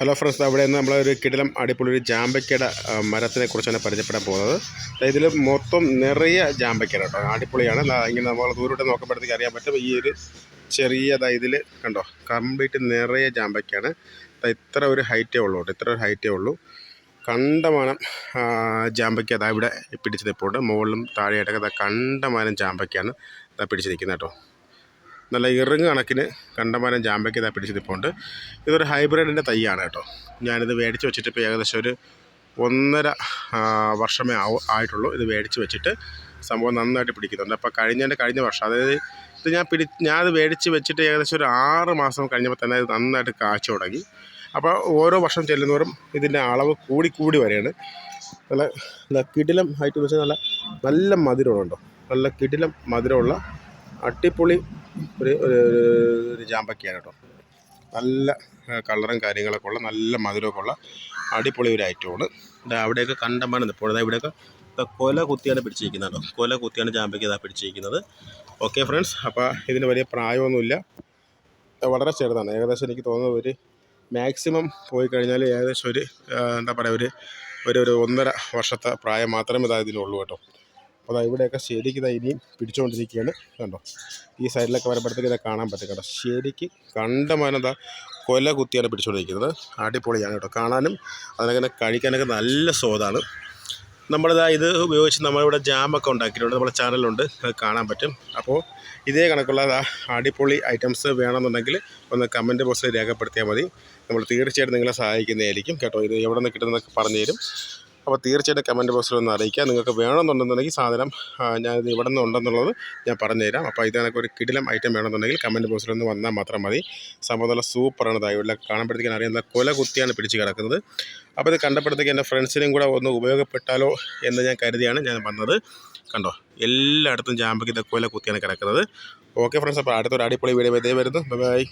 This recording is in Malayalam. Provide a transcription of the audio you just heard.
ഹലോ ഫ്രണ്ട്സ് അവിടെ നിന്ന് നമ്മളൊരു കിടിലം അടിപൊളി ഒരു ജാമ്പയ്ക്കയുടെ മരത്തിനെ കുറിച്ചാണ് പരിചയപ്പെടാൻ പോകുന്നത്. ഇതിൽ മൊത്തം നിറയെ ജാമ്പയ്ക്കട കേട്ടോ. അടിപൊളിയാണ്. ഇങ്ങനെ നമ്മൾ ദൂരോട്ട് നോക്കുമ്പോഴത്തേക്ക് അറിയാൻ പറ്റും. ഈ ഒരു ചെറിയ ഇതിൽ കണ്ടോ കംപ്ലീറ്റ് നിറയെ ജാമ്പയ്ക്കാണ്. ഇത്ര ഒരു ഹൈറ്റേ ഉള്ളൂ കേട്ടോ. ഇത്ര ഒരു ഹൈറ്റേ ഉള്ളൂ. കണ്ടമാനം ജാമ്പയ്ക്ക അതാ ഇവിടെ പിടിച്ച് നിൽപ്പുണ്ട് മുകളിലും താഴെയായിട്ടൊക്കെ കണ്ടമാനം ജാമ്പയ്ക്കാണ് പിടിച്ച് നിൽക്കുന്നത് കേട്ടോ. നല്ല ഇറുങ്ങ് കണക്കിന് കണ്ടമാനം ജാമ്പയ്ക്ക് ഇതാ പിടിച്ച് ഇതൊരു ഹൈബ്രിഡിന്റെ തൈയാണ് കേട്ടോ. ഞാനിത് മേടിച്ച് വെച്ചിട്ട് ഇപ്പോൾ ഏകദേശം ഒരു ഒന്നര വർഷമേ ആവു ആയിട്ടുള്ളൂ. ഇത് മേടിച്ച് വെച്ചിട്ട് സംഭവം നന്നായിട്ട് പിടിക്കുന്നുണ്ട്. അപ്പോൾ കഴിഞ്ഞതിന്റെ കഴിഞ്ഞ വർഷം അതായത് ഇത് ഞാൻ പിടി ഞാനത് മേടിച്ച് വെച്ചിട്ട് ഏകദേശം ഒരു ആറ് മാസം കഴിഞ്ഞപ്പോൾ തന്നെ ഇത് നന്നായിട്ട് കാച്ചു തുടങ്ങി. അപ്പോൾ ഓരോ വർഷം ചെല്ലുന്നവരും ഇതിന്റെ അളവ് കൂടി കൂടി വരെയാണ്. നല്ല നല്ല കിടിലം ഹൈറ്റ് വെച്ചാൽ നല്ല നല്ല മധുരമുണ്ടോ നല്ല കിടിലം മധുരമുള്ള അട്ടിപ്പൊളി ഒരു ഒരു- ജാമ്പക്കയാണ് കേട്ടോ. നല്ല കളറും കാര്യങ്ങളൊക്കെ ഉള്ള നല്ല മധുരമൊക്കെ ഉള്ള അടിപൊളി ഒരു ഐറ്റമാണ് അവിടെയൊക്കെ കണ്ടമാനം നിൽപ്പോൾ ഇവിടെയൊക്കെ കൊല കുത്തിയാണ് പിടിച്ചിരിക്കുന്നത് കേട്ടോ. കൊല കുത്തിയാണ് ജാമ്പയ്ക്ക് ഇതാ പിടിച്ചിരിക്കുന്നത്. ഓക്കെ ഫ്രണ്ട്സ് അപ്പോൾ ഇതിന് വലിയ പ്രായമൊന്നുമില്ല. വളരെ ചെറുതാണ്. ഏകദേശം എനിക്ക് തോന്നുന്നത് ഒരു മാക്സിമം പോയി കഴിഞ്ഞാൽ ഏകദേശം ഒരു എന്താ പറയുക ഒരു ഒരു ഒരു ഒന്നര വർഷത്തെ പ്രായം മാത്രമേ ഇതാ ഇതിനുള്ളൂ കേട്ടോ. അപ്പോൾ ഇവിടെയൊക്കെ ശരിക്കും ഇതാ ഇനിയും പിടിച്ചുകൊണ്ടിരിക്കുകയാണ്. കണ്ടോ? ഈ സൈഡിലൊക്കെ വരുമ്പോഴത്തേക്ക് ഇതാ കാണാൻ പറ്റും കേട്ടോ. ശരിക്ക് കണ്ടമാനം ഇതാ കൊല കുത്തിയാണ് പിടിച്ചുകൊണ്ടിരിക്കുന്നത്. അടിപൊളിയാണ് കേട്ടോ. കാണാനും അതിനങ്ങനെ കഴിക്കാനൊക്കെ നല്ല സ്വാദാണ്. നമ്മളിതാ ഇത് ഉപയോഗിച്ച് നമ്മളിവിടെ ജാമൊക്കെ ഉണ്ടാക്കിയിട്ടുണ്ട്. നമ്മുടെ ചാനലുണ്ട് അത് കാണാൻ പറ്റും. അപ്പോൾ ഇതേ കണക്കുള്ള അടിപൊളി ഐറ്റംസ് വേണമെന്നുണ്ടെങ്കിൽ ഒന്ന് കമന്റ് ബോക്സിൽ രേഖപ്പെടുത്തിയാൽ മതി. നമ്മൾ തീർച്ചയായിട്ടും നിങ്ങളെ സഹായിക്കുന്നതായിരിക്കും. കേട്ടോ ഇത് എവിടെ നിന്ന് കിട്ടുന്നതൊക്കെ പറഞ്ഞു തരും അപ്പോൾ തീർച്ചയായിട്ടും കമന്റ് ബോക്സിൽ ഒന്ന് അറിയിക്കുക. നിങ്ങൾക്ക് വേണമെന്നുണ്ടെന്നുണ്ടെങ്കിൽ സാധനം ഞാനിത് ഇവിടെ നിന്ന് ഉണ്ടെന്നുള്ളത് ഞാൻ പറഞ്ഞുതരാം. അപ്പോൾ ഇത് കണക്ക് ഒരു കിടിലം ഐറ്റം വേണമെന്നുണ്ടെങ്കിൽ കമന്റ് ബോക്സിൽ ഒന്ന് വന്നാൽ മാത്രം മതി. സംഭവം നല്ല സൂപ്പറാണ് ഇവിടെ കാണുമ്പോഴത്തേക്കും അറിയാം കൊല കുത്തിയാണ് പിടിച്ച് കിടക്കുന്നത്. അപ്പോൾ ഇത് കണ്ടപ്പോഴത്തേക്ക് എന്റെ ഫ്രണ്ട്സിനും കൂടെ ഒന്ന് ഉപയോഗപ്പെട്ടാലോ എന്ന് ഞാൻ കരുതിയാണ് ഞാൻ വന്നത്. കണ്ടോ എല്ലായിടത്തും ജാമ്പയ്ക്ക് ഇത് കൊല കുത്തിയാണ് കിടക്കുന്നത്. ഓക്കെ ഫ്രണ്ട്സ് അപ്പോൾ അടുത്തൊരു അടിപൊളി വീഡിയോ ഇതേ വരുന്നു. ബൈ.